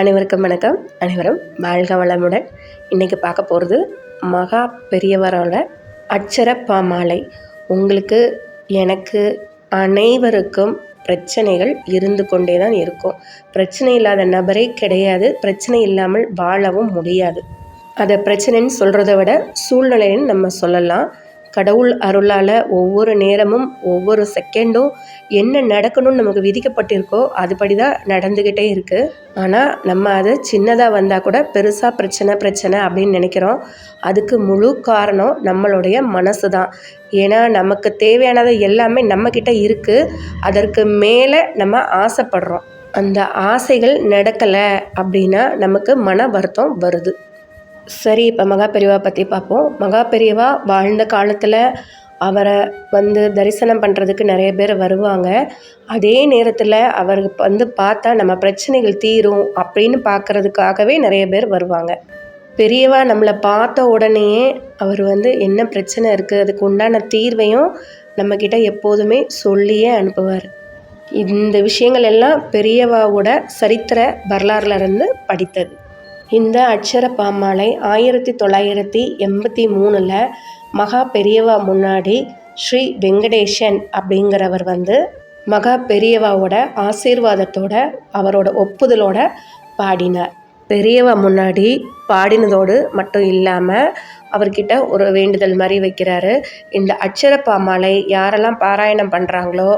அனைவருக்கும் வணக்கம். அனைவரும் வாழ்க வளமுடன். இன்றைக்கி பார்க்க போகிறது மகா பெரியவரோட அட்சர பாமாலை உங்களுக்கு எனக்கு அனைவருக்கும் பிரச்சனைகள் இருந்து கொண்டே தான் இருக்கும். பிரச்சனை இல்லாத நபரே கிடையாது. பிரச்சனை இல்லாமல் வாழவும் முடியாது. அதை பிரச்சனைன்னு சொல்கிறத விட சூழ்நிலைன்னு நம்ம சொல்லலாம். கடவுள் அருளால் ஒவ்வொரு நேரமும் ஒவ்வொரு செகண்டும் என்ன நடக்கணும்னு நமக்கு விதிக்கப்பட்டிருக்கோ அதுபடி தான் நடந்துக்கிட்டே இருக்குது ஆனால் நம்ம அதை சின்னதாக வந்தால் கூட பெருசாக பிரச்சனை பிரச்சனை அப்படின்னு நினைக்கிறோம். அதுக்கு முழு காரணம் நம்மளுடைய மனசு தான் ஏன்னா நமக்கு தேவையானது எல்லாமே நம்மக்கிட்ட இருக்குது அதற்கு மேலே நம்ம ஆசைப்படுறோம். அந்த ஆசைகள் நடக்கலை அப்படின்னா நமக்கு மன வருத்தம் வருது. சரி இப்போ மகா பெரியவா பற்றி பார்ப்போம் மகா பெரியவா வாழ்ந்த காலத்தில் அவரை வந்து தரிசனம் பண்ணுறதுக்கு நிறைய பேர் வருவாங்க. அதே நேரத்தில் அவருக்கு வந்து பார்த்தா நம்ம பிரச்சனைகள் தீரும் அப்படின்னு பார்க்குறதுக்காகவே நிறைய பேர் வருவாங்க. பெரியவா நம்மளை பார்த்த உடனேயே அவர் வந்து என்ன பிரச்சனை இருக்குது அதுக்கு உண்டான தீர்வையும் நம்மக்கிட்ட எப்போதுமே சொல்லியே அனுப்புவார். இந்த விஷயங்கள் எல்லாம் பெரியவாவோட சரித்திர வரலாறுல இருந்து படித்தது. இந்த அட்சர பாமாலை ஆயிரத்தி தொள்ளாயிரத்தி எண்பத்தி மூணில் மகா பெரியவா முன்னாடி ஸ்ரீ வெங்கடேஷன் அப்படிங்கிறவர் வந்து மகா பெரியவாவோட ஆசீர்வாதத்தோட அவரோட ஒப்புதலோட பாடினார். பெரியவா முன்னாடி பாடினதோடு மட்டும் இல்லாமல் அவர்கிட்ட ஒரு வேண்டுதல் மாதிரி வைக்கிறாரு. இந்த அட்சர பாமாலை யாரெல்லாம் பாராயணம் பண்ணுறாங்களோ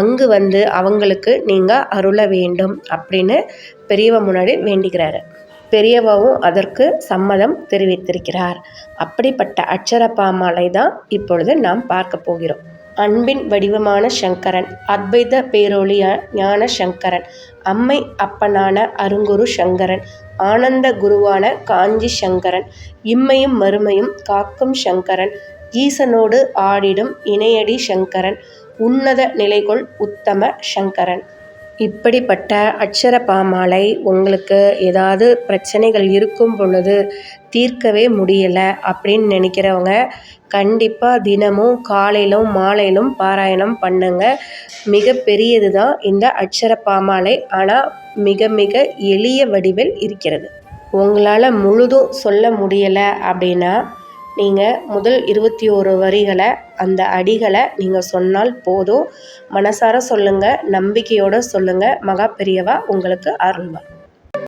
அங்கு வந்து அவங்களுக்கு நீங்கள் அருள வேண்டும் அப்படின்னு பெரியவா முன்னாடி வேண்டிக்கிறாரு. பெரியவாவும் அதற்கு சம்மதம் தெரிவித்திருக்கிறார். அப்படிப்பட்ட அட்சர பாமாலை தான் இப்பொழுது நாம் பார்க்க போகிறோம். அன்பின் வடிவமான சங்கரன் அத்வைத பேரொழிய ஞான சங்கரன் அம்மை அப்பனான அருங்குரு சங்கரன் ஆனந்த குருவான காஞ்சி சங்கரன் இம்மையும் மறுமையும் காக்கும் சங்கரன் ஈசனோடு ஆடிடும் இணையடி சங்கரன் உன்னத நிலைகொள் உத்தம சங்கரன். இப்படிப்பட்ட அட்சர பாமாலை உங்களுக்கு ஏதாவது பிரச்சனைகள் இருக்கும் பொழுது தீர்க்கவே முடியலை அப்படின்னு நினைக்கிறவங்க கண்டிப்பாக தினமும் காலையிலும் மாலையிலும் பாராயணம் பண்ணுங்க. மிகப்பெரியது தான் இந்த அட்சர பாமாலை ஆனால் மிக மிக எளிய வடிவில் இருக்கிறது. உங்களால் முழுதும் சொல்ல முடியலை அப்படின்னா நீங்கள் முதல் இருபத்தி ஒரு வரிகளை அந்த அடிகளை நீங்கள் சொன்னால் போதும். மனசார சொல்லுங்கள் நம்பிக்கையோடு சொல்லுங்கள் மகா பெரியவா உங்களுக்கு அருள்வார்